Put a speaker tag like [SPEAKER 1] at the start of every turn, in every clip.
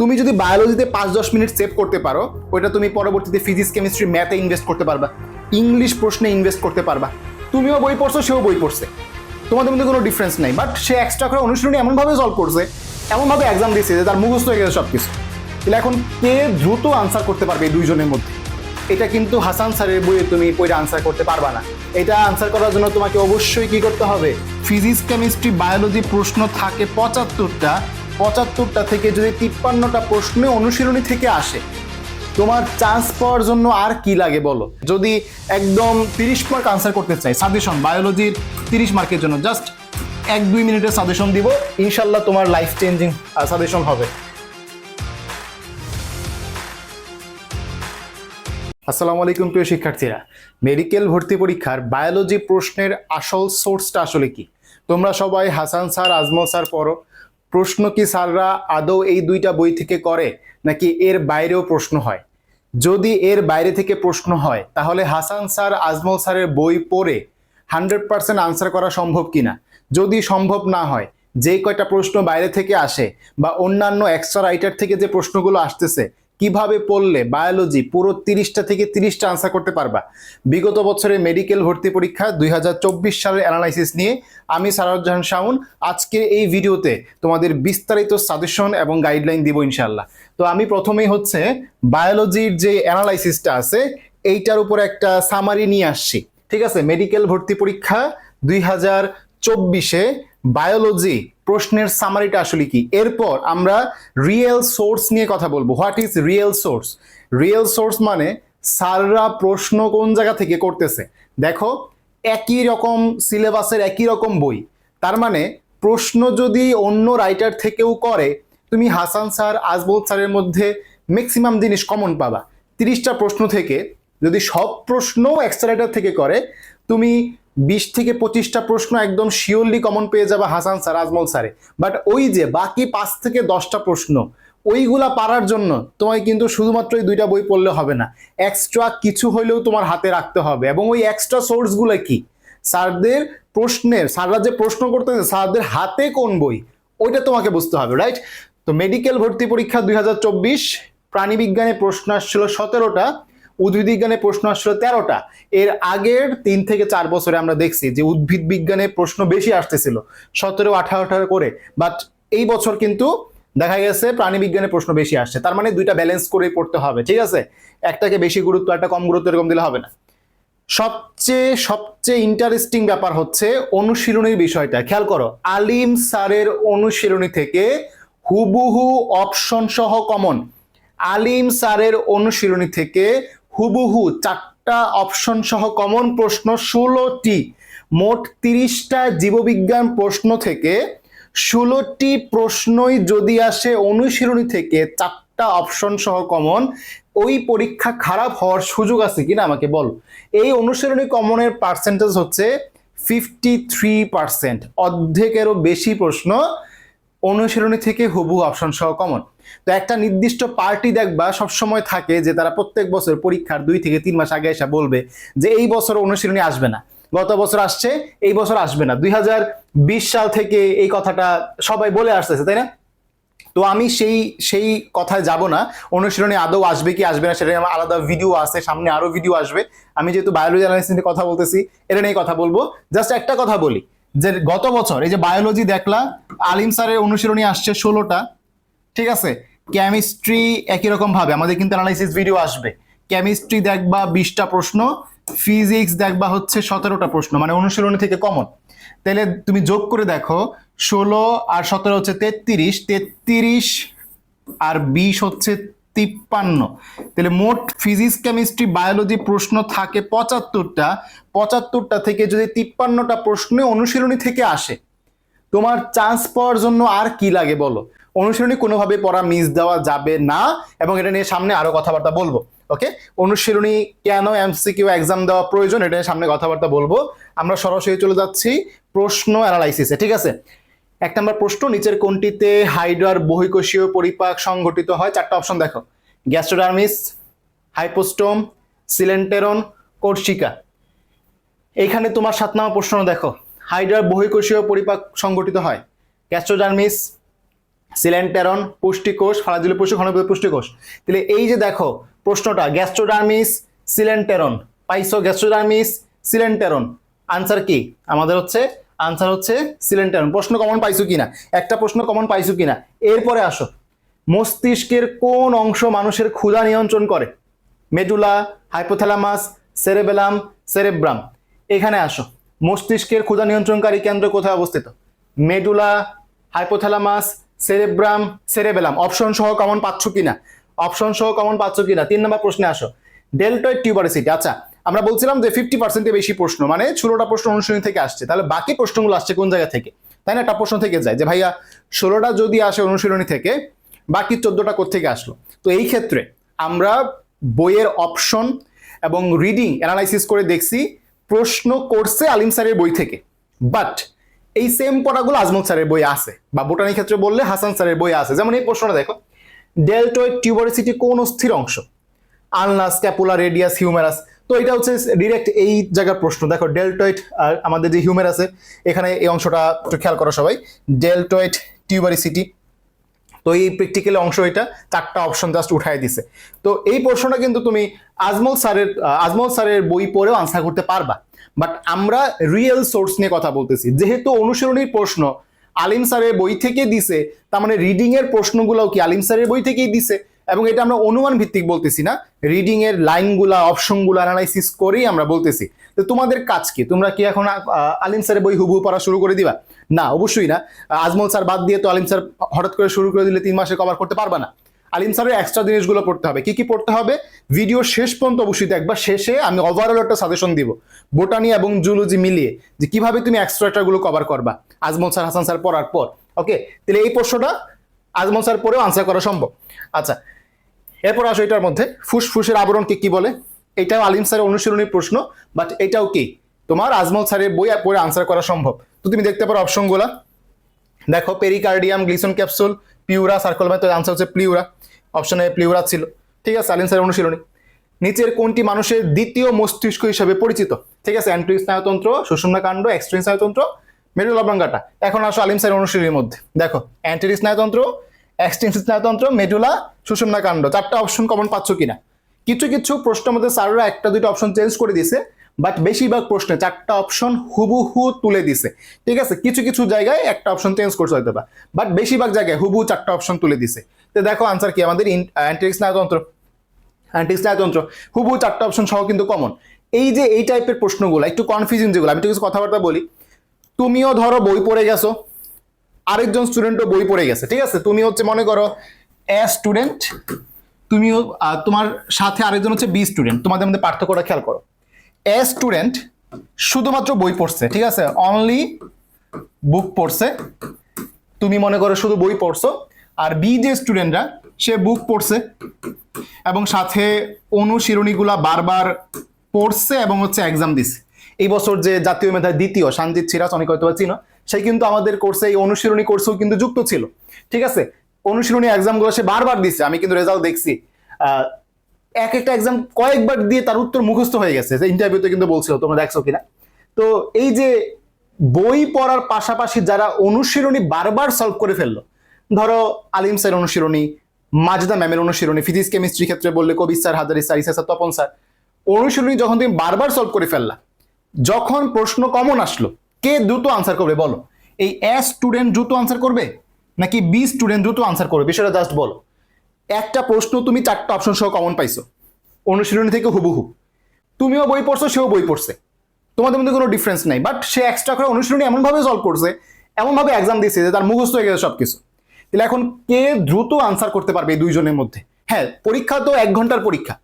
[SPEAKER 1] তুমি যদি বায়োলজিতে পাঁচ দশ মিনিট সেভ করতে পারো, ওইটা তুমি পরবর্তীতে ফিজিক্স কেমিস্ট্রি ম্যাথে ইনভেস্ট করতে পারবা। ইংলিশ প্রশ্নে ইনভেস্ট করতে পারবা। তুমিও বই পড়ছো, সেও বই পড়ছে। তোমাদের মধ্যে কোনো ডিফারেন্স নাই। বাট সে এক্সট্রা করে অনুশীলনী এমনভাবে সলভ করছে, এমনভাবে এক্সাম দিয়েছে যে তার মুখস্থ হয়ে গেছে সব কিছু তাহলে এখন কে দ্রুত আনসার করতে পারবে এই দুইজনের মধ্যে? এটা কিন্তু হাসান স্যারের বইয়ে তুমি পড়ে আনসার করতে পারবা না। এটা আনসার করার জন্য তোমাকে অবশ্যই কি করতে হবে? ফিজিক্স কেমিস্ট্রি বায়োলজি প্রশ্ন থাকে পঁচাত্তরটা। পঁচাত্তরটা থেকে যদি তিপ্পান্নটা প্রশ্ন অনুশীলনী থেকে আসে, তোমার চান্স পাওয়ার জন্য আর কি লাগে বলো? যদি একদম তিরিশ মার্ক আনসার করতে চাই সাজেশন বায়োলজির তিরিশ মার্কের জন্য জাস্ট এক দুই মিনিটের সাজেশন দিব, ইনশাল্লাহ তোমার লাইফ চেঞ্জিং সাজেশন হবে। আসসালামু আলাইকুম প্রিয় শিক্ষার্থীরা। মেডিকেল ভর্তি পরীক্ষার বায়োলজি প্রশ্নের আসল সোর্সটা আসলে কি? তোমরা সবাই হাসান স্যার আজমল স্যার পড়ো প্রশ্ন কি স্যাররা আদৌ এই দুইটা বই থেকে করে, নাকি এর বাইরেও প্রশ্ন হয়? যদি এর বাইরে থেকে প্রশ্ন হয়, তাহলে হাসান স্যার আজমল স্যারের বই পড়ে হান্ড্রেড পারসেন্ট আনসার করা সম্ভব কিনা? যদি সম্ভব না হয় যে কয়টা প্রশ্ন বাইরে থেকে আসে বা অন্যান্য এক্সট্রা রাইটার থেকে যে প্রশ্নগুলো আসতেছে কীভাবে পড়লে বায়োলজি পুরো তিরিশটা থেকে তিরিশটা আনসার করতে পারবা? বিগত বছরের মেডিকেল ভর্তি পরীক্ষা দুই হাজার চব্বিশ সালের অ্যানালাইসিস নিয়ে আমি সারাজ্জাহান শাউন আজকে এই ভিডিওতে তোমাদের বিস্তারিত সাজেশন এবং গাইডলাইন দিব ইনশাল্লাহ তো আমি প্রথমেই হচ্ছে বায়োলজির যে অ্যানালাইসিসটা আছে, এইটার উপর একটা সামারি নিয়ে আসছি। ঠিক আছে? মেডিকেল ভর্তি পরীক্ষা দুই হাজার চব্বিশে বায়োলজি প্রশ্নের সামারিটা আসলে কি? এরপর আমরা রিয়েল সোর্স নিয়ে কথা বলব। What is real source real source মানে স্যাররা প্রশ্ন কোন জায়গা থেকে করতেছে? দেখো, একই রকম সিলেবাসের একই রকম বই। তার মানে প্রশ্ন যদি অন্য রাইটার থেকেও করে, তুমি হাসান স্যার, আজমল স্যারের মধ্যে ম্যাক্সিমাম জিনিস কমন পাবা। তিরিশটা প্রশ্ন থেকে যদি সব প্রশ্ন এক্সট্রা রাইটার থেকে করে, তুমি বিশ থেকে পঁচিশটা প্রশ্ন একদম শিওরলি কমন পেয়ে যাবে হাসান স্যার, আজমল স্যারে। বাট ওই যে বাকি পাঁচ থেকে দশটা প্রশ্ন, ওইগুলা পারার জন্য তোমায় কিন্তু শুধুমাত্র এই দুইটা বই পড়লে হবে না। এক্সট্রা কিছু হইলেও তোমার হাতে রাখতে হবে। এবং ওই এক্সট্রা সোর্সগুলো কি? স্যারদের প্রশ্নের, স্যাররা যে প্রশ্ন করতেছে, স্যারদের হাতে কোন বই? ওইটা তোমাকে বুঝতে হবে রাইট তো মেডিকেল ভর্তি পরীক্ষা দুই প্রাণীবিজ্ঞানে প্রশ্ন আসছিল সতেরোটা। উদ্ভিদ বিজ্ঞানে প্রশ্ন আসছিল তেরোটা। এর আগের তিন থেকে চার বছরে আমরা দেখছি যে উদ্ভিদ বিজ্ঞানে প্রশ্ন বেশি আসতেছিল, সতেরো, আঠারো আঠারো করে। বাট এই বছর কিন্তু দেখা গেছে প্রাণী বিজ্ঞানে প্রশ্ন বেশি আসছে। তার মানে দুইটা ব্যালেন্স করে পড়তে হবে, ঠিক আছে? একটাকে বেশি গুরুত্ব, একটা কম গুরুত্ব এরকম দিলে হবে না। সবচেয়ে সবচেয়ে ইন্টারেস্টিং ব্যাপার হচ্ছে অনুশীলনীর বিষয়টা। খেয়াল করো, আলিম স্যারের অনুশীলনী থেকে হুবহু অপশন সহ কমন আলিম স্যারের অনুশীলনী থেকে হুবহু চারটা অপশন সহ কমন প্রশ্ন ষোলোটি, মোট তিরিশটা জীববিজ্ঞান প্রশ্ন থেকে ষোলোটি প্রশ্নই যদি আসে অনুশীলনী থেকে চারটা অপশন সহ কমন ওই পরীক্ষা খারাপ হওয়ার সুযোগ আছে কিনা আমাকে বল? এই অনুশীলনী কমনের পার্সেন্টেজ হচ্ছে ফিফটি থ্রি পার্সেন্ট অর্ধেকেরও বেশি প্রশ্ন অনুশীলনী থেকে হুবু অপশন সহ কমন তো একটা নির্দিষ্ট পার্টি দেখবা সবসময় থাকে যে তারা প্রত্যেক বছর পরীক্ষার দুই থেকে তিন মাস আগে এসে বলবে যে এই বছর অনুশীলনী আসবে না। গত বছর আসছে, এই বছর আসবে না। দুই হাজার বিশ সাল থেকে এই কথাটা সবাই বলে আসতেছে, তাই না? তো আমি সেই সেই কথায় যাব না। অনুশীলনে আদৌ আসবে কি আসবে না সেটা আমার আলাদা ভিডিও আছে, সামনে আরও ভিডিও আসবে। আমি যেহেতু বায়োলজি অ্যানালিসিস নিয়ে কথা বলতেছি, এটা নিয়ে কথা বলব। জাস্ট একটা কথা বলি, যে গত বছর এই যে বায়োলজি দেখলা, আলিম স্যারের অনুশীলনী আসছে ষোলোটা। ঠিক আছে? কেমিস্ট্রি একই রকম ভাবে, আমাদের কিন্তু অ্যানালাইসিস ভিডিও আসবে। কেমিস্ট্রি দেখবা বিশটা প্রশ্ন ফিজিক্স দেখবা হচ্ছে সতেরোটা প্রশ্ন মানে অনুশীলনী থেকে কমন তাহলে তুমি যোগ করে দেখো, ষোলো আর সতেরো হচ্ছে তেত্রিশ তেত্রিশ আর বিশ হচ্ছে তিপ্পান্ন। তাহলে মোট ফিজিক্স কেমিস্ট্রি বায়োলজি প্রশ্ন থাকে পঁচাত্তরটা। পঁচাত্তরটা থেকে যদি তিপ্পান্নটা প্রশ্ন অনুশীলনী থেকে আসে, তোমার চান্স পাওয়ার জন্য আর কি লাগে বলো? অনুশীলনী কোনোভাবে পড়া মিস দেওয়া যাবে না এবং এটা নিয়ে সামনে আরও কথাবার্তা বলব ওকে অনুশীলনী কেন এমসিকিউ এক্সাম দেওয়া প্রয়োজন এটা নিয়ে সামনে কথাবার্তা বলব। আমরা সরাসরি চলে যাচ্ছি প্রশ্ন অ্যানালাইসিসে ঠিক আছে? এক নম্বর প্রশ্ন, নিচের কোনটিতে হাইড্রার বহিকোষীয় পরিপাক সংঘটিত হয়? চারটা অপশন দেখো। গ্যাস্ট্রোডার্মিস, হাইপোস্টোম, সিলেন্টেরন, কোর্সিকা। এইখানে তোমার সাত নম্বর প্রশ্ন দেখো। হাইড্রার বহিকোষীয় পরিপাক সংঘটিত হয়। গ্যাস্ট্রোডার্মিস সিলেন্টেরন, পুষ্টিকোষ, ফালাজুলি পুষ্টি ঘনবৃদ্ধ পুষ্টিকোষ। তাহলে এই যে দেখো প্রশ্নটা, গ্যাস্ট্রোডার্মিস, সিলেন্টেরন। পাইসো গ্যাস্ট্রোডার্মিস, সিলেন্টেরন। আনসার কি? আমাদের হচ্ছে, আনসার হচ্ছে সিলেন্টেরন। প্রশ্ন কমন পাইছো কিনা? একটা প্রশ্ন কমন পাইছো কিনা? এরপরে আসো। মস্তিষ্কের কোন অংশ মানুষের ক্ষুধা নিয়ন্ত্রণ করে? মেডুলা হাইপোথ্যালামাস সেরেবেলাম সেরেব্রাম এখানে আসো। মস্তিষ্কের ক্ষুধা নিয়ন্ত্রণকারী কেন্দ্র কোথায় অবস্থিত? Medulla hypothalamus cerebrum, cerebellum. Option সহ কমন পাচ্ছ কিনা? অপশন সহ কমন পাচ্ছ কিনা? তিন নম্বর প্রশ্নে আসো। ডেল্টয়েড টিউবারিসিটি আচ্ছা আমরা বলছিলাম যে ফিফটি পার্সেন্টে বেশি প্রশ্ন মানে ষোলোটা প্রশ্ন অনুশীলনী থেকে আসছে। তাহলে বাকি প্রশ্নগুলো আসছে কোন জায়গা থেকে? তাই না? একটা প্রশ্ন থেকে যায় যে, ভাইয়া, ষোলোটা যদি আসে অনুশীলনী থেকে, বাকি চোদ্দটা কোথেকে আসলো? তো এই ক্ষেত্রে আমরা বইয়ের অপশন এবং রিডিং অ্যানালাইসিস করে দেখছি প্রশ্ন করছে আলিম স্যারের বই থেকে। বাট এই সেম পড়াগুলো আজমল স্যারের বই আছে বা বোটানি ক্ষেত্রে বললে হাসান স্যারের বই আছে। যেমন এই প্রশ্নটা দেখো ডেল্টয়েড টিউবারিসিটি কোন অস্থির অংশ? আলনাস ক্যাপুলা রেডিয়াস হিউমেরাস তো এটা হচ্ছে ডিরেক্ট এই জায়গার প্রশ্ন। দেখো ডেল্টয়েড আর আমাদের যে হিউমেরাসে এখানে এই অংশটা একটু খেয়াল করো সবাই। ডেল্টয়েড টিউবারিসিটি তো এই প্র্যাকটিক্যাল অংশ এটা, চারটা অপশন জাস্ট উঠাই দিছে। তো এই প্রশ্নটা কিন্তু তুমি আজমল স্যারের আজমল স্যারের বই পড়েও আনসার করতে পারবা। বাট আমরা রিয়েল সোর্স নিয়ে কথা বলতেছি। যেহেতু অনুসরণীর প্রশ্ন আলিম স্যারের বই থেকে দিছে, তার মানে রিডিং এর প্রশ্নগুলোও কি আলিম স্যারের বই থেকেই দিছে? এবং এটা আমরা অনুমান ভিত্তিক বলতেছি না। রিডিং এর লাইনগুলা অপশনগুলো অ্যানালাইসিস করেই আমরা বলতেছি। তো তোমাদের কাজ কি? তোমরা কি এখন আলিম স্যারের বই হুবহু পড়া শুরু করে দিবা? না, অবশ্যই না। আজমল স্যার বাদ দিয়ে তো আলিম স্যার হঠাৎ করে শুরু করে দিলে তিন মাসে কভার করতে পারবা না। আলিম স্যারের এক্সট্রা জিনিসগুলো পড়তে হবে। কি কি পড়তে হবে? ভিডিও শেষ পর্যন্ত অবশ্যই দেখবা শেষে আমি ওভারঅল একটা সাজেশন দিব বোটানি এবং জুলজি মিলিয়ে, যে কীভাবে তুমি এক্সট্রা গুলো কভার করবা। আজমল স্যার, হাসান স্যার পড়ার পর ওকে তাহলে এই প্রশ্নটা আজমল স্যার পড়েও আনসার করা সম্ভব। আচ্ছা এরপর আসো এটার মধ্যে, ফুসফুসের আবরণকে কি বলে? এটাও আলিম স্যারের অনুশীলনীর প্রশ্ন বাট এটাও কি? তোমার আজমল স্যারের বই পড়ে আনসার করা সম্ভব। তো তুমি দেখতে পারো অপশনগুলা দেখো pericardium Glisson capsule pleura circle তো আনসার হচ্ছে প্লিউরা। অপশনে প্লিউরা ছিল। ঠিক আছে স্যারের অনুশীলনী। নিচের কোনটি মানুষের দ্বিতীয় মস্তিষ্ক হিসেবে পরিচিত? ঠিক আছে অ্যান্ট্রি স্নায়ুতন্ত্র, সুষুম্না কাণ্ড এক্সট্রিন স্নায়ুতন্ত্র মেডুলাব্রাঙ্গাটা এখন আসো আলিম স্যারের অনুশীলনীর মধ্যে। দেখো অ্যান্ট্রি স্নায়ুতন্ত্র এক্সট্রিন স্নায়ুতন্ত্র মেডুলা সুষুম্না কাণ্ড। চারটা অপশন কমন পাচ্ছ কিনা? কিছু কিছু প্রশ্নের মধ্যে স্যাররা একটা দুটো অপশন চেঞ্জ করে দিছে বাট বেশিরভাগ প্রশ্নে চারটা অপশন হুবহু তুলে দিছে। ঠিক আছে? কিছু কিছু জায়গায় একটা অপশন চেঞ্জ করতে হয়তো বা। বাট বেশিরভাগ জায়গায় হুবহু চারটা অপশন তুলে দিছে। তো দেখো আনসার কি? আমাদের অ্যান্টিক স্নায়ুতন্ত্র। অ্যান্টিক স্নায়ুতন্ত্র। হুবহু চারটা অপশন সহ কিন্তু কমন এই যে এই টাইপের প্রশ্নগুলো, একটু কনফিউজিং যেগুলো, আমি একটু কিছু কথাবার্তা বলি। তুমিও ধরো বই পড়ে গেছো। আরেকজন স্টুডেন্টও বই পড়ে গেছে। ঠিক আছে? তুমি হচ্ছে মনে করো এ স্টুডেন্ট তুমিও তোমার সাথে আরেকজন হচ্ছে বি স্টুডেন্ট তোমাদের মধ্যে পার্থক্যটা খেয়াল করো। এ স্টুডেন্ট শুধুমাত্র বই পড়ছে, ঠিক আছে? অনলি বুক পড়ছে। তুমি মনে করো শুধু বই পড়ছো, আর বি যে স্টুডেন্টরা সে বুক পড়ছে। এবং সাথে অনুশীলনীগুলা বারবার পড়ছে এবং হচ্ছে এক্সাম দিছে। এই বছর যে জাতীয় মেধায় দ্বিতীয় সঞ্জিত সিরাজ, অনেক হয়তো চিনো, সে কিন্তু আমাদের কোর্সে এই অনুশীলনী কোর্সেও কিন্তু যুক্ত ছিল। ঠিক আছে? অনুশীলনী এক্সামগুলো সে বারবার দিছে, আমি কিন্তু রেজাল্ট দেখছি। এক একটা এক্সাম কয়েকবার দিয়ে তার উত্তর মুখস্থ হয়ে গেছে। ইন্টারভিউতে কিন্তু বলছিল, তোমরা দেখছ কিনা? তো এই যে বই পড়ার পাশাপাশি যারা অনুশীলনী বারবার সলভ করে ফেলল, ধরো আলিম স্যার অনুশীলনী, মাজদা ম্যামের অনুশীলনী, ফিজিক্স, কেমিস্ট্রি ক্ষেত্রে বললে Kabi sir, Hazari sir, Isa sir, Tapan sir, অনুশীলনী যখন তুমি বারবার সলভ করে ফেললা, যখন প্রশ্ন কমন আসলো, কে দ্রুত আনসার করবে বলো? এই এ স্টুডেন্ট দ্রুত আনসার করবে? নাকি বি স্টুডেন্ট দ্রুত আনসার করবে? বিষয়টা জাস্ট বলো। একটা প্রশ্ন তুমি চারটা অপশন সহ কমন পাইছো। অনুশীলনী থেকে হুবহু। তুমিও বই পড়ছো, সেও বই পড়ছে। তোমাদের মধ্যে কোনো ডিফারেন্স নাই। বাট সে এক্সট্রা করে অনুশীলনী এমনভাবে সলভ করছে, এমনভাবে এক্সাম দিয়েছে যে তার মুখস্থ হয়ে গেছে সব কিছু তাহলে এখন কে দ্রুত আনসার করতে পারবে এই দুইজনের মধ্যে? হ্যাঁ পরীক্ষা তো এক ঘণ্টার পরীক্ষা।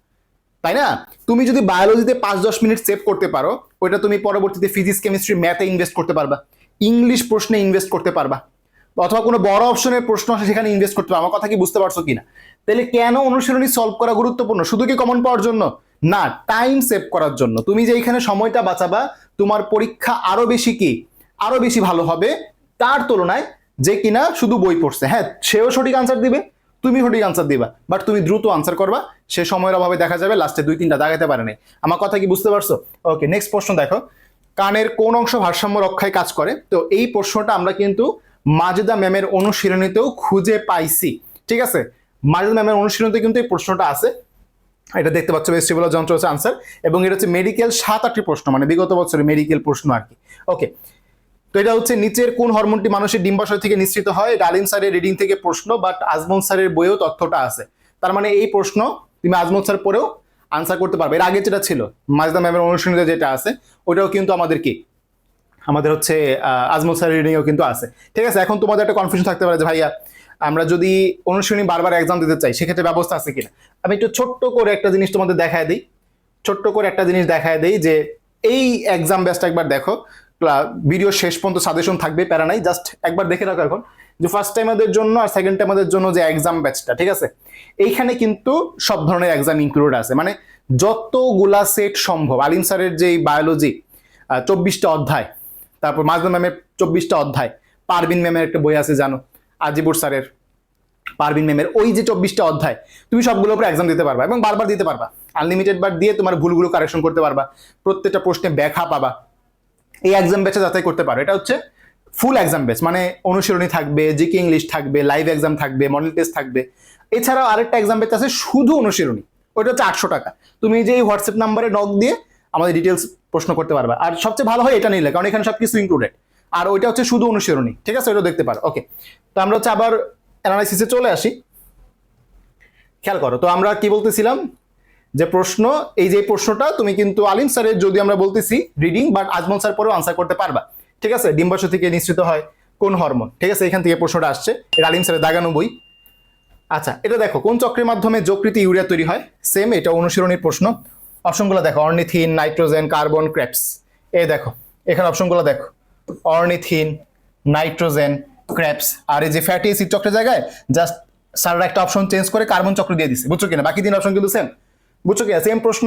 [SPEAKER 1] তাই না? তুমি যদি বায়োলজিতে পাঁচ দশ মিনিট সেভ করতে পারো, ওইটা তুমি পরবর্তীতে ফিজিক্স কেমিস্ট্রি ম্যাথে ইনভেস্ট করতে পারবা। ইংলিশ প্রশ্নে ইনভেস্ট করতে পারবা। অথবা কোনো বড় অপশনের প্রশ্ন সেখানে ইনভেস্ট করতে পারো আমার কথা কি বুঝতে পারছ কিনা? তাহলে কেন অনুশীলনী সলভ করা গুরুত্বপূর্ণ? শুধু কি কমন পাওয়ার জন্য? না টাইম সেভ করার জন্য। তুমি যে এখানে সময়টা বাঁচাবা, তোমার পরীক্ষা আরও বেশি কি? আরও বেশি ভালো হবে তার তুলনায় যে কিনা শুধু বই পড়ছে। হ্যাঁ সেও সঠিক আনসার দিবে তুমি সঠিক আনসার দিবা বাট তুমি দ্রুত আনসার করবা। সে সময়ের অভাবে দেখা যাবে লাস্টে দুই, তিনটা দাগাতে পারে নাই। আমার কথা কি বুঝতে পারছ? ওকে নেক্সট প্রশ্ন দেখো। কানের কোন অংশ ভারসাম্য রক্ষায় কাজ করে? তো এই প্রশ্নটা আমরা কিন্তু মাজেদা ম্যামের অনুশীলনীতেও খুঁজে পাইছি। ঠিক আছে? মাজেদা ম্যামের অনুশীলনীতে কিন্তু এই প্রশ্নটা আছে। এটা দেখতে পাচ্ছ ভেস্টিবুলার যন্ত্র হচ্ছে আনসার এবং এটা হচ্ছে মেডিকেল সাত আটটি প্রশ্ন মানে বিগত বছরের মেডিকেল প্রশ্ন আর কি। ওকে তো এটা হচ্ছে নিচের কোন হরমোনটি মানুষের ডিম্বাশয় থেকে নিশ্চিত হয়? আলিম স্যারের রিডিং থেকে প্রশ্ন বাট আজমল স্যারের বইয়েও তথ্যটা আছে। তার মানে এই প্রশ্ন তুমি আজমল স্যার পরেও আনসার করতে পারবে। এর আগে যেটা ছিল মাজদা ম্যামের অনুশীলনীতে যেটা আছে, ওটাও কিন্তু আমাদের কি? আমাদের হচ্ছে আজমল স্যারের রিডিংও কিন্তু আছে। ঠিক আছে, এখন তোমাদের একটা কনফিউশন থাকতে পারে যে ভাইয়া আমরা যদি অনুশীলনী বারবার এক্সাম দিতে চাই, সেক্ষেত্রে ব্যবস্থা আছে কিনা? আমি একটু ছোট্ট করে একটা জিনিস তোমাদের দেখায় দিই। ছোট্ট করে একটা জিনিস দেখায় দিই যে, এই এক্সাম ব্যাচটা একবার দেখো। ভিডিও শেষ পর্যন্ত সাজেশন থাকবে, প্যারা নাই জাস্ট একবার দেখে রাখো এখন। যে ফার্স্ট টাইমারদের জন্য আর সেকেন্ড টাইমারদের জন্য যে এক্সাম ব্যাচটা ঠিক আছে? এইখানে কিন্তু সব ধরনের এক্সাম ইনক্লুড আছে। মানে যতগুলা সেট সম্ভব, আলিম স্যারের যে বায়োলজি চব্বিশটা অধ্যায়, তারপর মাজদা ম্যামের চব্বিশটা অধ্যায় পারবিন ম্যামের একটা বই আছে জানো? আজিবুর স্যারের পারবিন ম্যামের ওই যে চব্বিশটা অধ্যায়, তুমি সবগুলোর উপরে এক্সাম দিতে পারবা এবং বারবার দিতে পারবা। আনলিমিটেড বার দিয়ে তোমার ভুলগুলো কারেকশন করতে পারবা, প্রত্যেকটা প্রশ্নে ব্যাখ্যা পাবা। এই এক্সাম ব্যাচে যাচাই করতে পারো। এটা হচ্ছে ফুল এক্সাম ব্যাচ মানে অনুশীলনী থাকবে জিকে ইংলিশ থাকবে লাইভ এক্সাম থাকবে মডেল টেস্ট থাকবে। এছাড়াও আরেকটা এক্সাম ব্যাচ আছে শুধু অনুশীলনী। ওইটা হচ্ছে আটশো টাকা। তুমি যে হোয়াটসঅ্যাপ নাম্বারে নক দিয়ে আমাদের ডিটেলস প্রশ্ন করতে পারবা। আর সবচেয়ে ভালো হয় এটা নিলে, কারণ এখানে সব কিছু ইনক্লুডেড আর ওইটা হচ্ছে শুধু অনুশীলনী। ঠিক আছে? ওইটা দেখতে পারো। ওকে তো আমরা হচ্ছে আবার অ্যানালাইসিসে চলে আসি। খেয়াল করো, তো আমরা কি বলতেছিলাম? যে প্রশ্ন, এই যে প্রশ্নটা তুমি কিন্তু আলিম স্যারের যদি আমরা বলতেছি রিডিং বাট আজমল স্যার পরেও আনসার করতে পারবা। ঠিক আছে? ডিম্বাশয় থেকে নিশ্চিত হয় কোন হরমোন ঠিক আছে? এখান থেকে প্রশ্নটা আসছে। এটা আলিম স্যারের দাগানো বই আচ্ছা এটা দেখো, কোন চক্রের মাধ্যমে যকৃতি ইউরিয়া তৈরি হয়? সেম এটা অনুশীলনীর প্রশ্ন। অপশনগুলো দেখো, অর্নিথিন, নাইট্রোজেন, কার্বন, ক্র্যাপস। এ দেখো, এখানে অপশনগুলো দেখো। অর্নিথিন, নাইট্রোজেন, ক্র্যাপস, আর এই যে ফ্যাটি অ্যাসিড চক্রের জায়গায় জাস্ট স্যাররা একটা অপশন চেঞ্জ করে কার্বন চক্র দিয়ে দিছে। বুঝছ কিনা? বাকি তিন অপশন কিন্তু সেম বুঝছ কিনা? সেম প্রশ্ন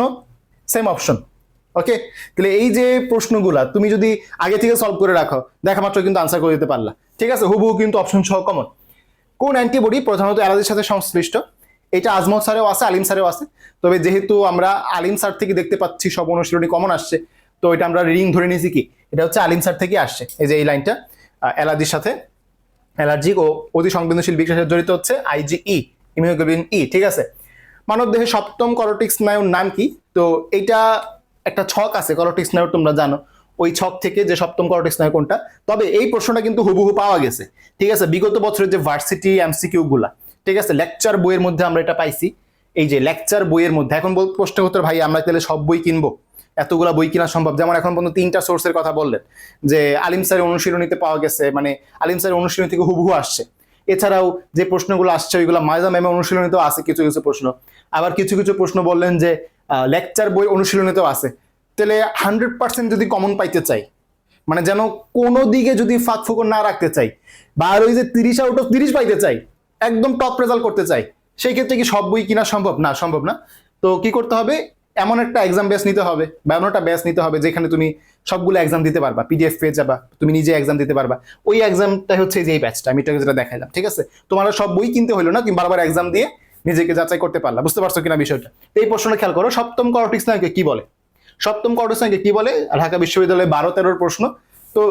[SPEAKER 1] সেম অপশন ওকে তাহলে এই যে প্রশ্নগুলা তুমি যদি আগে থেকে সলভ করে রাখো, দেখা মাত্র কিন্তু আনসার করে দিতে পারলা। ঠিক আছে? হুবহু কিন্তু অপশন সহ কমন কোন অ্যান্টিবডি প্রধানত অ্যালার্জির সাথে সংশ্লিষ্ট? এটা আজমত স্যারেও আছে, আলিম স্যারেও আছে। তবে যেহেতু আমরা আলিম স্যার থেকে দেখতে পাচ্ছি সব অনুশীলনী কমন আসছে, তো এটা আমরা রিডিং ধরে নিয়েছি কি? এটা হচ্ছে আলিম স্যার থেকে আসছে। এই যে এই লাইনটা অ্যালার্জির সাথে অ্যালার্জিক ও অতি সংবেদনশীল বিকাশের জড়িত হচ্ছে আইজিই ইমিউনোগ্লোবিন ই, ঠিক আছে? মানব দেহে সপ্তম করোটিক স্নায়ুর নাম কি? তো এটা একটা ছক আছে করোটিক স্নায়ু তোমরা জানো। ওই ছক থেকে যে সপ্তম করোটিক স্নায়ু কোনটা? তবে এই প্রশ্নটা কিন্তু হুবহু পাওয়া গেছে। ঠিক আছে? বিগত বছরের যে ভার্সিটি, এমসিকিউ গুলা, ঠিক আছে? লেকচার বইয়ের মধ্যে আমরা এটা পাইছি। এই যে লেকচার বইয়ের মধ্যে, এখন বল প্রশ্ন হতো ভাই, আমরা তাহলে সব বই কিনবো? এতগুলা বই কিনা সম্ভব? যেমন এখন পর্যন্ত তিনটা সোর্সের কথা বললেন, যে আলিম স্যারের অনুশীলনীতে পাওয়া গেছে মানে আলিম স্যারের অনুশীলনী থেকে হুবহু আসছে। এছাড়াও যে প্রশ্নগুলো আসছে, ওইগুলো মায়জা ম্যামের অনুশীলনীতেও আছে কিছু কিছু প্রশ্ন। আবার কিছু কিছু প্রশ্ন বললেন যে লেকচার বই অনুশীলনীতেও আছে। তাহলে হান্ড্রেড পার্সেন্ট যদি কমন পাইতে চাই মানে যেন কোনো দিকে যদি ফাঁক ফুকর না রাখতে চাই, বা আর ওই যে তিরিশ আউট অফ তিরিশ পাইতে চাই, একদম টপ রেজাল্ট করতে চাই, সেই ক্ষেত্রে কি সব বই কিনা সম্ভব? না সম্ভব না। তো কি করতে হবে? এমন একটা এক্সাম বেস নিতে হবে বা এমন একটা ব্যাস নিতে হবে যেখানে তুমি সবগুলো এক্সাম দিতে পারবা পিডিএফ পেয়ে যাবা, তুমি নিজে এক্সাম দিতে পারবা। ওই এক্সামটা হচ্ছে যে এই ব্যাচটা আমি এটাকে যেটা দেখাইলাম, ঠিক আছে? তোমার সব বই কিনতে হলো না, তুমি বারবার এক্সাম দিয়ে নিজেকে যাচাই করতে পারলা, বুঝতে পারছ কিনা বিষয়টা? এই প্রশ্নটা খেয়াল করো, সপ্তম করটিক্স নাকি কি বলে? সপ্তম করটিক্স নাকি কি বলে? ঢাকা বিশ্ববিদ্যালয়ে বারো, তেরোর প্রশ্ন। তো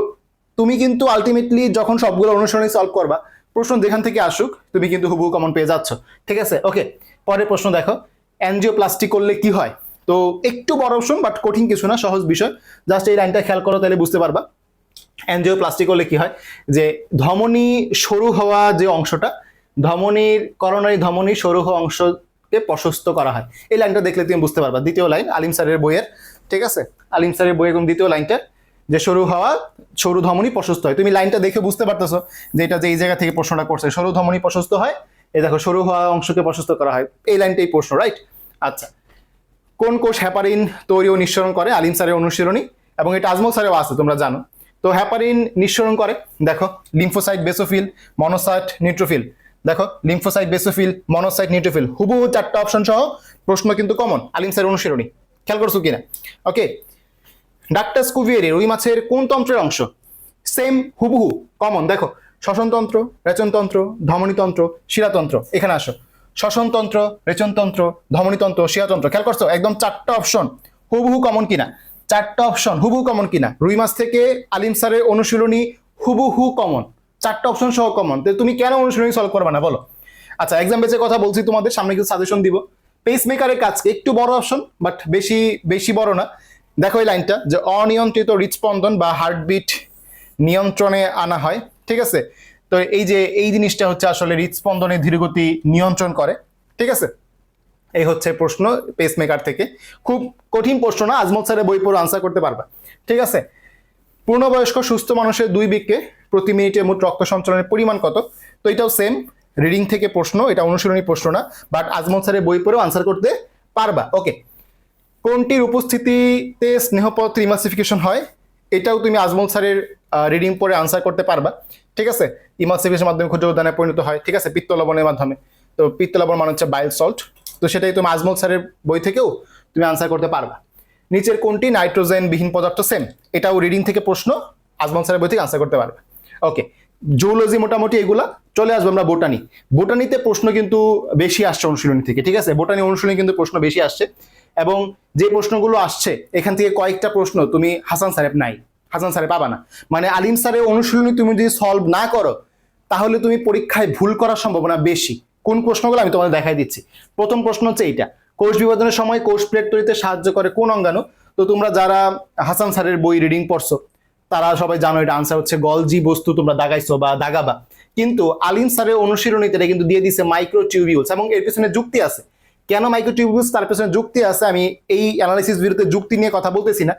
[SPEAKER 1] তুমি কিন্তু আলটিমেটলি যখন সবগুলো অনুসরণে সলভ করবা, প্রশ্ন যেখান থেকে আসুক, তুমি কিন্তু হুবহু কমন পেয়ে যাচ্ছ, ঠিক আছে? ওকে পরের প্রশ্ন দেখো অ্যানজিওপ্লাস্টি করলে কি হয়? তো একটু বড় অপশন বাট কঠিন কিছু না, সহজ বিষয়। জাস্ট এই লাইনটা খেয়াল করো, তাহলে বুঝতে পারবা। এনজিও অ্যানজিওপ্লাস্টি হলে কি হয়? যে ধমনী সরু হওয়া যে অংশটা, ধমনীর, করোনারি ধমনী সরু হওয়া অংশকে প্রশস্ত করা হয়। এই লাইনটা দেখলে তুমি বুঝতে পারবা। দ্বিতীয় লাইন আলিম স্যারের বইয়ের, ঠিক আছে? আলিম স্যারের বইয়ের দ্বিতীয় লাইনটা যে সরু হওয়া, সরু ধমনী প্রশস্ত হয়। তুমি লাইনটা দেখে বুঝতে পারতেছো যে এটা যে এই জায়গা থেকে প্রশ্নটা করছে। সরু ধমনী প্রশস্ত হয়, এই দেখো, সরু হওয়া অংশকে প্রশস্ত করা হয়। এই লাইনটাই প্রশ্ন রাইট আচ্ছা। কোন কোষ হ্যাপারিন তৈরি ও নিঃসরণ করে? আলিম স্যারের অনুশীলনী এবং এটা আজমল স্যারেও আছে, তোমরা জানো। তো হ্যাপারিন নিঃসরণ করে, দেখো, লিম্ফোসাইট বেসোফিল, মনোসাইট নিউট্রোফিল। দেখো, লিম্ফোসাইট বেসোফিল, মনোসাইট নিউট্রোফিল, হুবহু চারটা অপশন সহ প্রশ্ন কিন্তু কমন আলিম স্যারের অনুশীলনী। খেয়াল করছ কিনা? ওকে ডাক্তার স্কুভিয়ারের রুই মাছের কোন তন্ত্রের অংশ? সেম হুবহু কমন দেখো, শ্বসনতন্ত্র, রেচনতন্ত্র, ধমনীতন্ত্র শিরাতন্ত্র এখানে আসো। শ্বসনতন্ত্র, রেচনতন্ত্র, ধমনীতন্ত্র শিরাতন্ত্র খেয়াল করছ? একদম চারটা অপশন। হুবহু কমন কিনা? চারটা অপশন, হুবহু কমন কিনা? রুই মাছ থেকে আলিম স্যারের অনুশীলনী হুবহু কমন চারটা অপশন সহ কমন তুমি কেন অনুশীলনী সলভ করবে না? বলো। আচ্ছা এক্সাম বেচের কথা বলছি তোমাদের, সামনে কিছু সাজেশন দিব। পেস মেকারের কাজকে একটু বড় অপশন বাট বেশি বেশি বড় না। দেখো এই লাইনটা যে অনিয়ন্ত্রিত হৃদস্পন্দন বা হার্টবিট নিয়ন্ত্রণে আনা হয়, ঠিক আছে? তো এই যে এই জিনিসটা হচ্ছে আসলে হৃদস্পন্দনের ধীরগতি নিয়ন্ত্রণ করে, ঠিক আছে? এই হচ্ছে প্রশ্ন পেসমেকার থেকে। খুব কঠিন প্রশ্ন না আজমত স্যারের বই পড়ে আনসার করতে পারবা, ঠিক আছে? পূর্ণবয়স্ক সুস্থ মানুষের দুই বিককে প্রতি মিনিটে মোট রক্ত সঞ্চালনের পরিমাণ কত? তো এটাও সেম রিডিং থেকে প্রশ্ন, এটা অনুশীলনী প্রশ্ন না বাট আজমত স্যারের বই পড়েও আনসার করতে পারবা। ওকে কোনটির উপস্থিতিতে স্নেহপথ ইমাসিফিকেশন হয়? এটাও তুমি আজমল স্যারের রিডিং পরে আনসার করতে পারবা। ঠিক আছে? ইমাসিফিকেশনের মাধ্যমে ক্ষুদ্র উদ্যানে পরিণত হয়, ঠিক আছে? পিত্ত লবণের মাধ্যমে। তো পিত্ত লবণ মানে হচ্ছে বাইল সল্ট তো সেটাই তুমি আজমল স্যারের বই থেকেও তুমি আনসার করতে পারবা। নিচের কোনটি নাইট্রোজেন বিহীন পদার্থ সেম এটাও রিডিং থেকে প্রশ্ন, আজমল স্যারের বই থেকে আনসার করতে পারবে। ওকে জুওলজি মোটামুটি এগুলা। চলে আসব আমরা বোটানি বোটানিতে প্রশ্ন কিন্তু বেশি আসছে অনুশীলনী থেকে, ঠিক আছে? বোটানি অনুশীলনী কিন্তু প্রশ্ন বেশি আসছে। এবং যে প্রশ্নগুলো আসছে, এখান থেকে কয়েকটা প্রশ্ন তুমি হাসান সাহেব নাই। হাসান স্যারে পাবা না। মানে আলিম স্যারের অনুশীলনী তুমি যদি সলভ না করো, তাহলে তুমি পরীক্ষায় ভুল করার সম্ভাবনা বেশি। কোন প্রশ্নগুলো আমি তোমাদের দেখাই দিচ্ছি। প্রথম প্রশ্ন হচ্ছে এইটা। কোষ বিভাজনের সময় কোষ প্লেট তৈরিতে সাহায্য করে কোন অঙ্গাণু? তো তোমরা যারা হাসান স্যারের বই রিডিং পড়ছো, তারা সবাই জানো এটা আনসার হচ্ছে গলজি বস্তু তোমরা দাগাইছো বা দাগাবা। কিন্তু আলিম স্যারের অনুশীলনীতে এটা কিন্তু দিয়ে দিছে মাইক্রো টিউবিউলস এবং এর পিছনে যুক্তি আছে। কেন মাইক্রো টিউবিউলস তার পেছনে যুক্তি আছে, আমি এই অ্যানালাইসিস বিরুদ্ধে যুক্তি নিয়ে কথা বলতেছি না।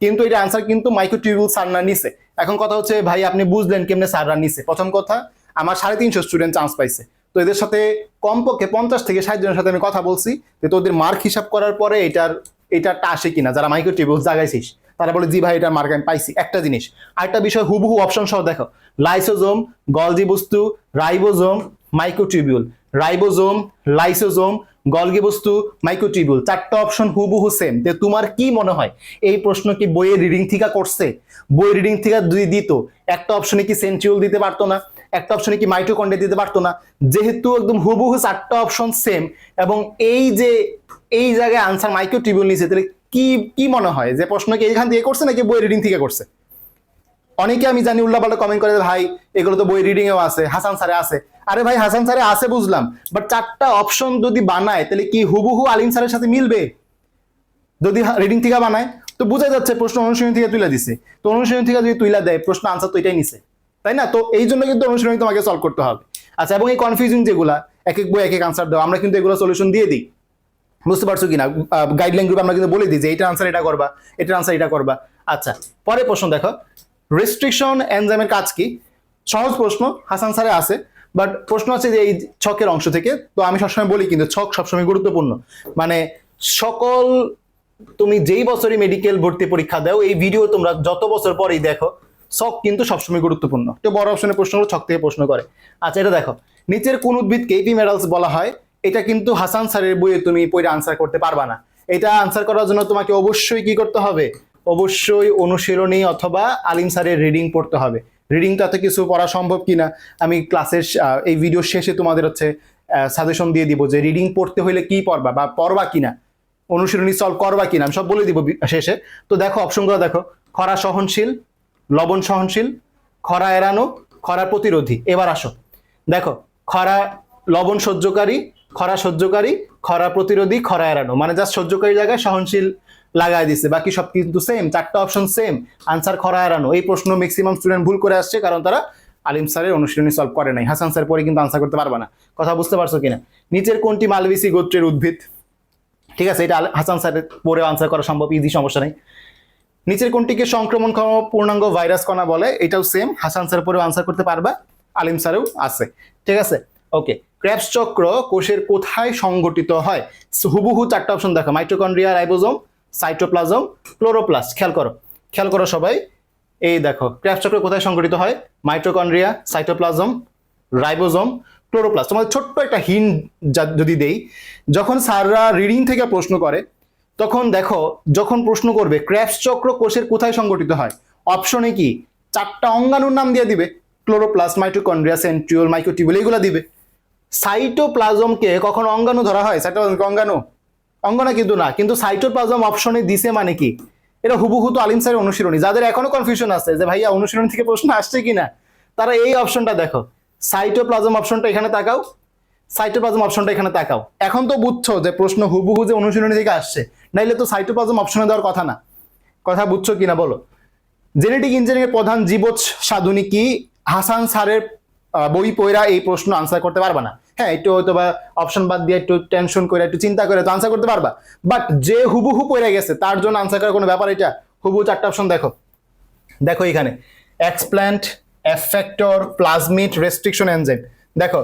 [SPEAKER 1] কিন্তু এটা আনসার কিন্তু মাইক্রো টিউবিউল স্যাররা নিছে। এখন কথা হচ্ছে, ভাই, আপনি বুঝলেন কেমনে স্যাররা নিছে? প্রথম কথা, আমার সাড়ে তিনশো স্টুডেন্ট চান্স পাইছে। তো এদের সাথে কমপক্ষে পঞ্চাশ থেকে ষাট জনের সাথে আমি কথা বলছি যে তোদের মার্ক হিসাব করার পরে এটার এটারটা আসে কিনা? যারা মাইক্রো টিউবিউলস জাগাইছিস, তারা বলে, জি ভাই এটা মার্ক আমি পাইছি। একটা জিনিস। আরেকটা বিষয়, হুবহু অপশন সহ দেখো। লাইসোজোম গলজি বস্তু ribosome microtubule ribosome lysosome Golgi বস্তু মাইক্রোটিউবিউল চারটা অপশন হুবহু সেম যে তোমার কি মনে হয়? এই প্রশ্ন কি বইয়ের রিডিং থেকে করছে? বই রিডিং থেকে যদি দিত। একটা অপশনে কি সেন্ট্রিউল দিতে পারতো না? একটা অপশনে কি মাইটোকন্ডে দিতে পারতো না? যেহেতু একদম হুবহু চারটা অপশন সেম এবং এই যে, এই জায়গায় আনসার মাইক্রোটিউবিউল নিছে, তাহলে কি কি মনে হয়? যে প্রশ্ন কি এখান থেকে করছে নাকি বই রিডিং থেকে করছে? অনেকে আমি জানি উল্লাপাল্লা কমেন্ট করে, ভাই, এগুলো তো বই রিডিং এও আছে, হাসান স্যারে আছে। আরে ভাই, হাসান স্যারে আছে বুঝলাম বাট চারটা অপশন যদি বানায়, তাহলে কি হুবহু আলিম স্যারের সাথে মিলবে? যদি রিডিং থেকে বানায়, তো বোঝা যাচ্ছে প্রশ্ন অনুশীলনী থেকে তুলে দিছে। তো অনুশীলনী থেকে যদি তুলে দেয়, প্রশ্ন আনসার তো এটাই নিছে। তাই না? তো এই জন্য কিন্তু অনুশীলনী তোমাকে সলভ করতে হবে। আচ্ছা এবং এই কনফিউজিং যেগুলা, এক এক বই, এক এক আনসার দাও, আমরা কিন্তু এগুলো সলিউশন দিয়ে দিই। বুঝতে পারছ কিনা? গাইডলাইন গ্রুপ আমরা কিন্তু বলে দিই যে এটা আনসার এটা করবা, এটার আনসার এটা করবা। আচ্ছা পরে প্রশ্ন দেখো। রেস্ট্রিকশন এনজাইমের কাজ কি? সহজ প্রশ্ন, হাসান স্যারে আছে বাট প্রশ্ন আছে যে এই ছকের অংশ থেকে, তো আমি সবসময় বলি কিন্তু ছক সবসময় গুরুত্বপূর্ণ। মানে সকল, তুমি যেই বছরই মেডিকেল ভর্তি পরীক্ষা দাও, এই ভিডিও তোমরা যত বছর পরেই দেখো, ছক কিন্তু সবসময় গুরুত্বপূর্ণ। তো বড় অপশনের প্রশ্নগুলো ছক থেকে প্রশ্ন করে। আচ্ছা এটা দেখো, নিচের কোন উদ্ভিদকে এপি মেডালস বলা হয়? এটা কিন্তু হাসান স্যারের বইয়ে তুমি পড়ে আনসার করতে পারবা না। এটা আনসার করার জন্য তোমাকে অবশ্যই কি করতে হবে? অবশ্যই অনুশীলনী অথবা আলিম স্যারের রিডিং পড়তে হবে। রিডিং তো এত কিছু পড়া সম্ভব কিনা? আমি ক্লাসের এই ভিডিও শেষে তোমাদের হচ্ছে সাজেশন দিয়ে দিব যে রিডিং পড়তে হলে কি পড়বা বা পড়বা কিনা? অনুশীলনী সলভ করবা কিনা? আমি সব বলে দিব শেষে। তো দেখো অপশনগুলো দেখো। খরা সহনশীল, লবণ সহনশীল, খরা এড়ানো, খরা প্রতিরোধী। এবার আসো। দেখো, খরা লবণ সহ্যকারী, খরা সহ্যকারী, খরা প্রতিরোধী, খরা এড়ানো। মানে যা সহ্যকারী জায়গায় সহনশীল লাগাই দিচ্ছে বাকি সব কিন্তু সেম চারটা অপশন সেম আনসার খরা এড়ানো। এই প্রশ্ন ম্যাক্সিমাম স্টুডেন্ট ভুল করে আসছে কারণ তারা আলিম স্যারের অনুশীলনী সলভ করে নাই। হাসান স্যার পরে কিন্তু আনসার করতে পারবে না। কথা বুঝতে পারছ কিনা? নিচের কোনটি মালবেসি গোত্রের উদ্ভিদ? ঠিক আছে, এটা হাসান স্যারের পরেও আনসার করা সম্ভব ইজি সমস্যা নেই। নিচের কোনটিকে সংক্রমণ ক্ষম পূর্ণাঙ্গ ভাইরাস কণা বলে, এটাও সেম হাসান স্যার পরেও আনসার করতে পারবা, আলিম স্যারেও আছে। ঠিক আছে? ওকে ক্র্যাপস চক্র কোষের কোথায় সংগঠিত হয়? হুবহু চারটা অপশন দেখো মাইটোকন্ড্রিয়া রাইবোজোম সাইটোপ্লাজম, ক্লোরোপ্লাস্ট। খেয়াল করো খেয়াল করো সবাই। এই দেখো ক্র্যাপস চক্র কোথায় সংগঠিত হয়? Mitochondria, cytoplasm, ribosome, chloroplast. তোমাদের ছোট্ট একটা হিন যদি দেই, যখন স্যাররা রিডিং থেকে প্রশ্ন করে, তখন দেখো, যখন প্রশ্ন করবে ক্র্যাপস চক্র কোষের কোথায় সংগঠিত হয়? অপশনে কি? চারটা অঙ্গাণুর নাম দিয়ে দিবে। ক্লোরোপ্লাস্ট, মাইটোকন্ড্রিয়া, সেন্ট্রিওল মাইক্রোটিউবুল এগুলো দিবে। সাইটোপ্লাজমকে কখন অঙ্গাণু ধরা হয়? সাইটোপ্লাজমকে অঙ্গাণু? অঙ্গনা কিন্তু না, কিন্তু সাইটোপ্লাজম অপশনে দিছে মানে কি? এটা হুবহু তো আলিম স্যারের অনুশীলনী। যাদের এখনও কনফিউশন আছে যে ভাইয়া অনুশীলনী থেকে প্রশ্ন আসছে কিনা, তারা এই অপশনটা দেখো। সাইটোপ্লাজম অপশনটা এখানে তাকাও। সাইটোপ্লাজম অপশনটা এখানে তাকাও। এখন তো বুঝছ যে প্রশ্ন হুবহু যে অনুশীলনী থেকে আসছে, নাইলে তো সাইটোপ্লাজম অপশনে দেওয়ার কথা না। কথা বুঝছ কিনা বলো? জেনেটিক ইঞ্জিনিয়ারিং এর প্রধান জীবজ সাধনী কি? হাসান স্যারের বই পড়া এই প্রশ্ন আনসার করতে পারবা না। হ্যাঁ একটু হয়তো বা অপশন বাদ দিয়ে একটু টেনশন করে, একটু চিন্তা করে তো আনসার করতে পারবা। বাট যে হুবহু পড়ে গেছে, তার জন্য আনসার করার কোনো ব্যাপার এটা? হুবহু চারটা অপশন দেখো। দেখো এখানে explant effector plasmid restriction enzyme দেখো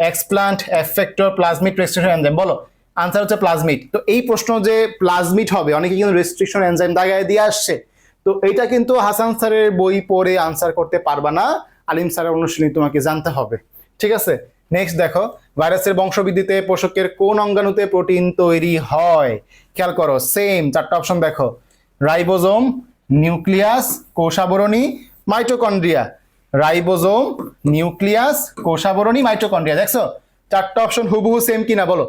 [SPEAKER 1] explant effector plasmid restriction enzyme বলো আনসার হচ্ছে প্লাজমিড তো এই প্রশ্ন যে প্লাজমিড হবে, অনেকে কিন্তু রেস্ট্রিকশন এনজাইম দাগায় দিয়ে আসছে। তো এটা কিন্তু হাসান স্যারের বই পড়ে আনসার করতে পারবা না। আলিম স্যারের অনুশীলনী তোমাকে জানতে হবে। ঠিক আছে? নেক্সট দেখো, ভাইরাসের বংশবৃদ্ধিতে পোষকের কোন অঙ্গাণুতে প্রোটিন তৈরি হয়? খেয়াল করো সেম চারটা অপশন দেখো। রাইবোজোম, নিউক্লিয়াস, কোষাবরণী, মাইটোকন্ড্রিয়া। রাইবোজোম, নিউক্লিয়াস, কোষাবরণী, মাইটোকন্ড্রিয়া, দেখছ? চারটা অপশন হুবহু সেম কিনা বলো।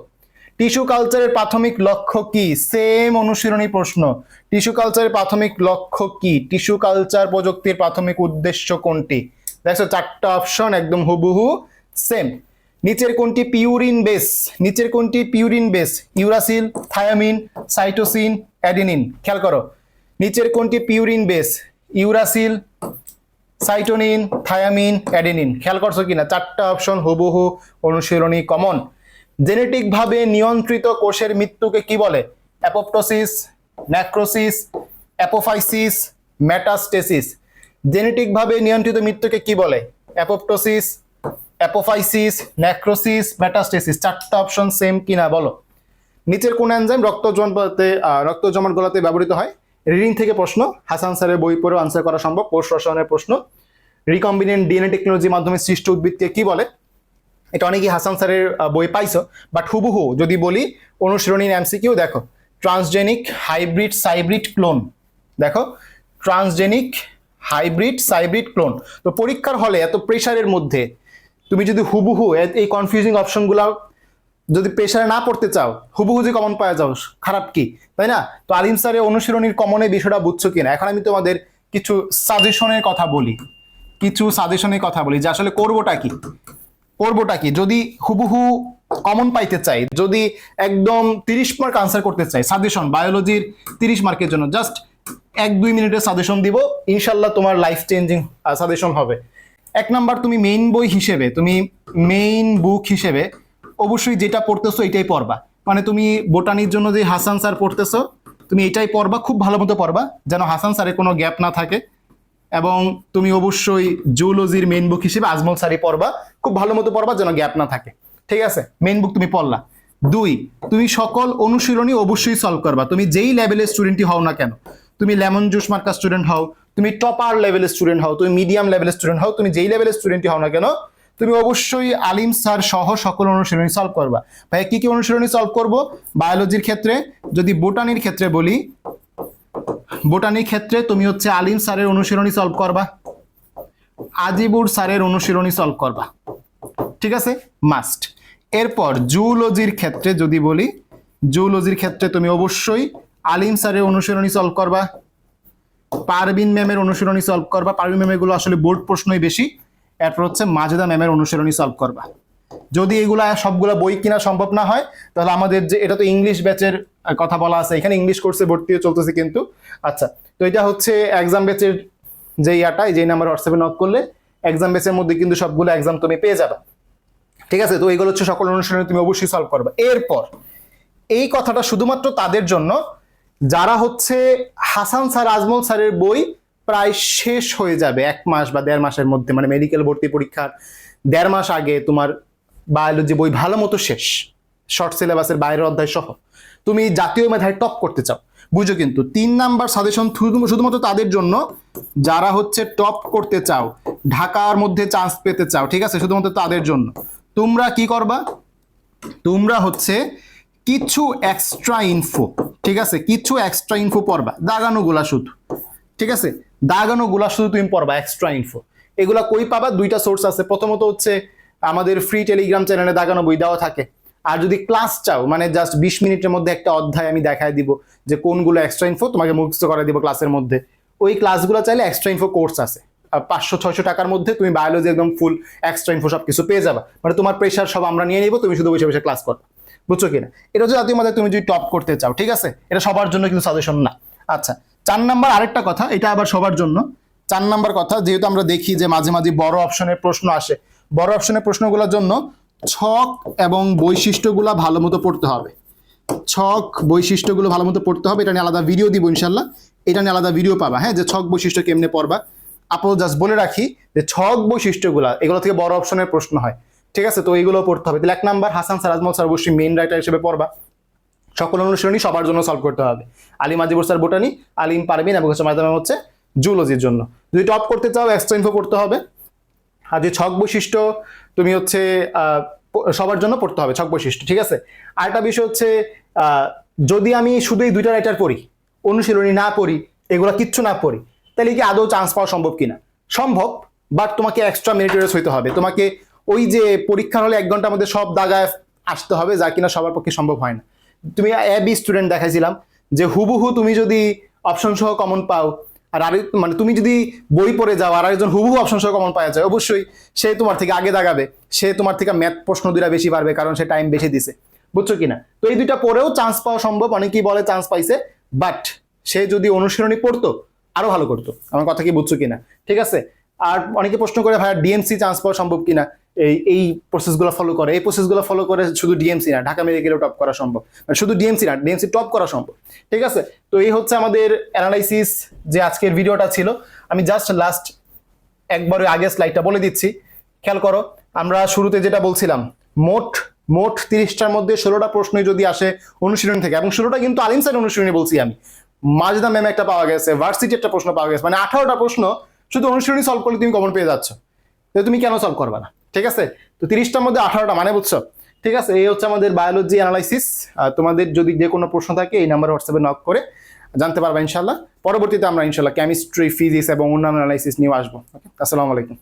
[SPEAKER 1] টিস্যু কালচারের প্রাথমিক লক্ষ্য কি? সেম অনুশীলনী প্রশ্ন। টিস্যু কালচারের প্রাথমিক লক্ষ্য কি? টিস্যু কালচার প্রযুক্তির প্রাথমিক উদ্দেশ্য কোনটি? দেখছ, চারটা অপশন একদম হুবহু সেম নিচের কোনটি পিউরিন বেস নিচের কোনটি purine base uracil thymine cytosine adenine খেয়াল করো। নিচের কোনটি purine base uracil cytosine thymine adenine খেয়াল করছ কিনা? চারটা অপশন হুবহু অনুশীলনী কমন জেনেটিক ভাবে নিয়ন্ত্রিত কোষের মৃত্যুকে কি বলে? Apoptosis necrosis apophysis metastasis genetic ভাবে নিয়ন্ত্রিত মৃত্যুকে কি বলে? অ্যাপোপ্টোসিস অ্যাপোফাইসিস ন্যাক্রোসিস মেটাস্টেসিস, চারটা অপশন সেম কিনা বলো? নিচের কোন এনজাইম রক্ত জমাতে রক্ত জমাট গলাতে ব্যবহৃত হয়? রিডিং থেকে প্রশ্ন, হাসান স্যারের বই পড়েও আনসার করা সম্ভব, কোষ রসায়নের প্রশ্ন। রিকম্বিনেন্ট ডিএনএ টেকনোলজির মাধ্যমে সৃষ্ট উদ্ভিদকে কি বলে? এটা অনেকেই হাসান স্যারের বই পাইছো বাট হুবহু যদি বলি, অনুশীলনী এমসিকিউ দেখো। ট্রান্সজেনিক হাইব্রিড সাইব্রিড ক্লোন দেখো। ট্রান্সজেনিক হাইব্রিড সাইব্রিড ক্লোন তো পরীক্ষার হলে এত প্রেশারের মধ্যে তুমি যদি হুবহু এই কনফিউজিং অপশনগুলো যদি প্রেশারে না পড়তে চাও, হুবহু যে কমন পাওয়া যাও, খারাপ কি? তাই না? তো আলিম স্যারের অনুশীলনীর কমনের বিষয়টা বুঝছ কিনা? এখন আমি তোমাদের কিছু সাজেশনের কথা বলি। কিছু সাজেশনের কথা বলি যে আসলে করবোটা কি? করবোটা কি? যদি হুবহু কমন পাইতে চাই, যদি একদম তিরিশ মার্ক আনসার করতে চাই সাজেশন বায়োলজির তিরিশ মার্কের জন্য জাস্ট এক দুই মিনিটের সাজেশন দিব, ইনশাল্লাহ তোমার লাইফ চেঞ্জিং সাজেশন হবে। এক নাম্বার তুমি মেইন বই হিসেবে, তুমি মেইন বুক হিসেবে অবশ্যই যেটা পড়তেছো এটাই পড়বা। মানে তুমি বোটানির জন্য যে হাসান স্যার পড়তেছো, তুমি এটাই পড়বা, খুব ভালো মতো পড়বা, যেন হাসান স্যারের কোনো গ্যাপ না থাকে। এবং তুমি অবশ্যই জুলজির মেইন বুক হিসেবে আজমল স্যারই পড়বা, খুব ভালো মতো পড়বা যেন গ্যাপ না থাকে। ঠিক আছে? মেইন বুক তুমি পড়লা। দুই, তুমি সকল অনুশীলনী অবশ্যই সলভ করবা। তুমি যেই লেভেলের স্টুডেন্টই হও না কেন, তুমি লেমন জুস মার্কা স্টুডেন্ট হও তুমি টপার লেভেলের স্টুডেন্ট হও, তুমি মিডিয়াম লেভেলের স্টুডেন্ট হও, তুমি যেই লেভেলের স্টুডেন্টই হও না কেন, তুমি অবশ্যই আলিম স্যার সহ সকল অনুশীলনী সলভ করবা। ভাই, কি কি অনুশীলনী সলভ করব? বায়োলজির ক্ষেত্রে, যদি বোটানির ক্ষেত্রে বলি, বোটানির ক্ষেত্রে তুমি হচ্ছে আলিম স্যারের অনুশীলনী সলভ করবা। আজিবুর স্যারের অনুশীলনী সলভ করবা। ঠিক আছে? মাস্ট এরপর জুলজির ক্ষেত্রে যদি বলি জুলজির ক্ষেত্রে তুমি অবশ্যই আলিম স্যারের অনুশীলনী সলভ করবা। পারবিন ম্যামের অনুশীলনী সলভ করবা। পারবিন ম্যামেরগুলো আসলে বোর্ড প্রশ্নই বেশি। এরপর হচ্ছে মাজেদা ম্যামের অনুশীলনী সলভ করবা। যদি এগুলা সবগুলা বই কিনা সম্ভব না হয়, তাহলে আমাদের যে, এটা তো ইংলিশ ব্যাচের কথা বলা আছে। এখানে ইংলিশ কোর্সে ভর্তিও চলতেছে কিন্তু। আচ্ছা তো এটা হচ্ছে এক্সাম ব্যাচের যে ইয়াটা, যে নাম্বার হোয়াটসঅ্যাপে নক করলে এক্সাম ব্যাচের মধ্যে কিন্তু সবগুলো এক্সাম তুমি পেয়ে যাবে। ঠিক আছে? তো এইগুলো হচ্ছে সকল অনুশীলনী তুমি অবশ্যই সলভ করবে। এরপর, এই কথাটা শুধুমাত্র তাদের জন্য যারা হচ্ছে হাসান স্যার, আজমল স্যারের বই প্রায় শেষ হয়ে যাবে এক মাস বা দেড় মাসের মধ্যে মানে মেডিকেল ভর্তি পরীক্ষার দেড় মাস আগে তোমার বায়োলজি বই ভালো মতো শেষ। শর্ট সিলেবাসের বাইরের অধ্যায় সহ। তুমি জাতীয় মেধায় টপ করতে চাও। বুঝো কিন্তু, তিন নাম্বার সাজেশন শুধুমাত্র তাদের জন্য, যারা হচ্ছে টপ করতে চাও, ঢাকার মধ্যে চান্স পেতে চাও, ঠিক আছে? শুধুমাত্র তাদের জন্য। তোমরা কি করবা? তোমরা হচ্ছে কিছু এক্সট্রা ইনফো ঠিক আছে? কিছু এক্সট্রা ইনফো পড়বা। দাগানোগুলা শুধু, ঠিক আছে? দাগানোগুলা শুধু তুমি পড়বা এক্সট্রা ইনফো এগুলা কই পাবা? দুইটা সোর্স আছে। প্রথমত হচ্ছে আমাদের ফ্রি টেলিগ্রাম চ্যানেলে দাগানো বই দেওয়া থাকে। আর যদি ক্লাস চাও মানে জাস্ট বিশ মিনিটের মধ্যে একটা অধ্যায় আমি দেখায় দিব যে কোনগুলো এক্সট্রা ইনফো তোমাকে মুখস্থ করে দিব ক্লাসের মধ্যে। ওই ক্লাসগুলো চাইলে এক্সট্রা ইনফো কোর্স আছে। পাঁচশো, ছয়শো টাকার মধ্যে তুমি বায়োলজি একদম ফুল এক্সট্রা ইনফো সব কিছু পেয়ে যাবা। মানে তোমার প্রেশার সব আমরা নিয়ে নিবো, তুমি শুধু বসে বসে ক্লাস করবে। বুঝছ কিনা? এটা হচ্ছে জাতীয় মাধ্যমে তুমি যদি টপ করতে চাও, ঠিক আছে? এটা সবার জন্য কিন্তু সাজেশন না। আচ্ছা চার নাম্বার আরেকটা কথা, এটা আবার সবার জন্য। চার নাম্বার কথা, যেহেতু আমরা দেখি যে মাঝে মাঝে বড় অপশনের প্রশ্ন আসে, বড় অপশনের প্রশ্নগুলোর জন্য ছক এবং বৈশিষ্ট্যগুলো ভালো মতো পড়তে হবে। ছক, বৈশিষ্ট্যগুলো ভালো মতো পড়তে হবে, এটা নিয়ে আলাদা ভিডিও দিব ইনশাল্লাহ। এটা নিয়ে আলাদা ভিডিও পাবা হ্যাঁ? যে ছক বৈশিষ্ট্য কেমনে পড়বা। আপাতত জাস্ট বলে রাখি যে ছক বৈশিষ্ট্যগুলো, এগুলো থেকে বড় অপশনের প্রশ্ন হয়। ঠিক আছে, তো এইগুলো পড়তে হবে। তাহলে এক নাম্বার, হাসান সারাজমল স্যার অবশ্যই মেইন রাইটার হিসেবে পড়বা। সকল অনুশীলনী সবার জন্য সলভ করতে হবে। আলিম আজিবুর স্যার বোটানি, আলিম পারবিন এবং হচ্ছে মাধ্যমে হচ্ছে জুলজির জন্য। যদি টপ করতে চাও এক্সট্রা ইনফো পড়তে হবে। আর যে ছক বৈশিষ্ট্য তুমি হচ্ছে সবার জন্য পড়তে হবে, ছক বৈশিষ্ট্য, ঠিক আছে? আরেকটা বিষয় হচ্ছে যদি আমি শুধু এই দুইটা রাইটার পড়ি, অনুশীলনী না পড়ি, এগুলো কিচ্ছু না পড়ি, তাহলে কি আদৌ চান্স পাওয়া সম্ভব কিনা? সম্ভব বাট তোমাকে এক্সট্রা মেরিটোরিয়াস হইতে হবে। তোমাকে ওই যে পরীক্ষার হলে এক ঘণ্টার মধ্যে সব দাগায় আসতে হবে, যা কিনা সবার পক্ষে সম্ভব হয় না। তুমি এ বি স্টুডেন্ট দেখাইছিলাম যে হুবহু তুমি যদি অপশন সহ কমন পাও, আর আরেক মানে তুমি যদি বই পড়ে যাও আর একজন হুবহু অপশন সহ কমন পাওয়া যায়, অবশ্যই সে তোমার থেকে আগে দাগাবে, সে তোমার থেকে ম্যাথ প্রশ্ন দুটা বেশি পারবে কারণ সে টাইম বেশি দিছে। বুঝছ কিনা তো এই দুইটা পড়েও চান্স পাওয়া সম্ভব, অনেকেই বলে চান্স পাইছে বাট সে যদি অনুশীলনী পড়তো, আরও ভালো করতো। আমার কথা কি বুঝছ কিনা ঠিক আছে? আর অনেকে প্রশ্ন করে, ভাইয়া ডিএমসি চান্স পাওয়া সম্ভব কিনা এই এই প্রসেসগুলো ফলো করে। এই প্রসেসগুলো ফলো করে শুধু ডিএমসি না, ঢাকা মেডিকেলেও টপ করা সম্ভব। মানে শুধু ডিএমসি না ডিএমসি টপ করা সম্ভব। ঠিক আছে? তো এই হচ্ছে আমাদের অ্যানালাইসিস যে আজকের ভিডিওটা ছিল। আমি জাস্ট লাস্ট একবার আগের স্লাইডটা বলে দিচ্ছি। খেয়াল করো, আমরা শুরুতে যেটা বলছিলাম, মোট মোট তিরিশটার মধ্যে ষোলোটা প্রশ্নই যদি আসে অনুশীলন থেকে, এবং ষোলোটা কিন্তু আলিম স্যার অনুশীলনী বলছি আমি। মাজদা ম্যাম একটা পাওয়া গেছে ভার্সিটি একটা প্রশ্ন পাওয়া গেছে। মানে আঠারোটা প্রশ্ন শুধু অনুশীলনী সলভ করলে তুমি কমন পেয়ে যাচ্ছ। তুমি কেন সলভ করবা না? ঠিক আছে? তো তিরিশটার মধ্যে আঠারোটা মানে বুঝছ? ঠিক আছে? এই হচ্ছে আমাদের বায়োলজি অ্যানালাইসিস তোমাদের যদি যে কোনো প্রশ্ন থাকে, এই নাম্বার হোয়াটসঅ্যাপে নক করে জানতে পারবা ইনশাল্লাহ পরবর্তীতে আমরা ইনশাল্লাহ কেমিস্ট্রি ফিজিক্স এবং অন্যান্য অ্যানালাইসিস নিয়ে আসব। আসসালামু আলাইকুম।